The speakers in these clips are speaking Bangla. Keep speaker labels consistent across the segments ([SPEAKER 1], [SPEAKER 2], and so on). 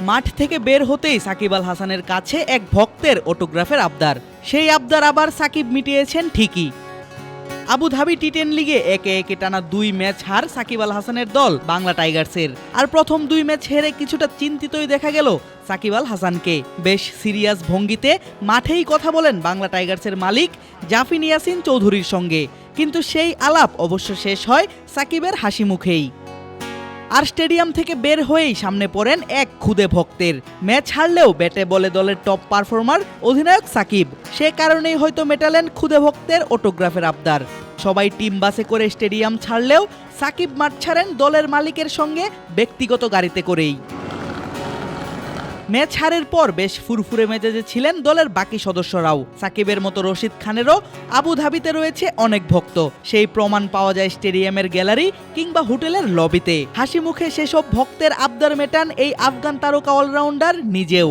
[SPEAKER 1] মাঠ থেকে বের হতেই সাকিব আল হাসানের কাছে এক ভক্তের অটোগ্রাফের আবদার। সেই আবদার আবার সাকিব মিটিয়েছেন ঠিকই। আবুধাবি টি টেন লিগে একে একে টানা দুই ম্যাচ হার সাকিব আল হাসানের দল, বাংলা টাইগার্সের। আর প্রথম দুই ম্যাচ হেরে কিছুটা চিন্তিতই দেখা গেল সাকিব আল হাসানকে। বেশ সিরিয়াস ভঙ্গিতে মাঠেই কথা বলেন বাংলা টাইগার্সের মালিক জাফিন ইয়াসিন চৌধুরীর সঙ্গে। কিন্তু সেই আলাপ অবশ্য শেষ হয় সাকিবের হাসি মুখেই। আর স্টেডিয়াম থেকে বের হয়েই সামনে পড়েন এক ক্ষুদে ভক্তের। ম্যাচ হারলেও ব্যাটে বলে দলের টপ পারফর্মার অধিনায়ক সাকিব। সে কারণেই হয়তো মেটালেন ক্ষুদে ভক্তের অটোগ্রাফের আবদার। সবাই টিম বাসে করে স্টেডিয়াম ছাড়লেও সাকিব মাঠ ছাড়েন দলের মালিকের সঙ্গে ব্যক্তিগত গাড়িতে করেই। ম্যাচ হারের পর বেশ ফুরফুরে মেজাজে ছিলেন দলের বাকি সদস্যরাও। সাকিবের মতো রশিদ খানেরও আবুধাবিতে রয়েছে অনেক ভক্ত। সেই প্রমাণ পাওয়া যায় স্টেডিয়ামের গ্যালারি কিংবা হোটেলের লবিতে। হাসি মুখে সেসব ভক্তের আবদার মেটান এই আফগান তারকা অলরাউন্ডার নিজেও।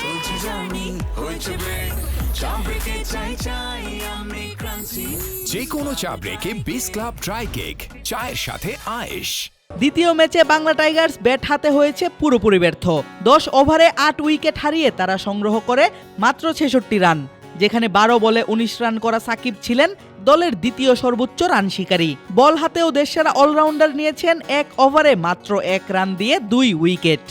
[SPEAKER 2] চলছে জার্নি, হয়েছে
[SPEAKER 3] যে কোনো চা ব্রেকে বিস ক্লাব ড্রাই কেক চায়ের সাথে আয়েশ।
[SPEAKER 1] দ্বিতীয় ম্যাচে বাংলা টাইগার্স ব্যাট হাতে হয়েছে পুরোপুরি ব্যর্থ। দশ ওভারে আট উইকেট হারিয়ে তারা সংগ্রহ করে মাত্র ছেষট্টি রান। যেখানে বারো বলে উনিশ রান করা সাকিব ছিলেন দলের দ্বিতীয় সর্বোচ্চ রান শিকারী। বল হাতেও দেশসেরা অলরাউন্ডার নিয়েছেন এক ওভারে মাত্র এক রান দিয়ে দুই উইকেট।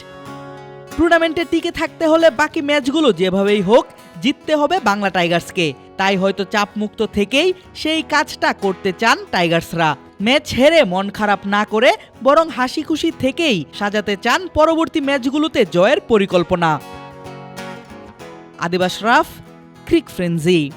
[SPEAKER 1] টুর্নামেন্টে টিকে থাকতে হলে বাকি ম্যাচগুলো যেভাবেই হোক জিততে হবে বাংলা টাইগার্সকে। তাই হয়তো চাপ মুক্ত থেকেই সেই কাজটা করতে চান টাইগার্সরা। ম্যাচ হেরে মন খারাপ না করে বরং হাসি খুশি থেকেই সাজাতে চান পরবর্তী ম্যাচগুলোতে জয়ের পরিকল্পনা। আদিবাস রাফ, ক্রিক ফ্রেন্জি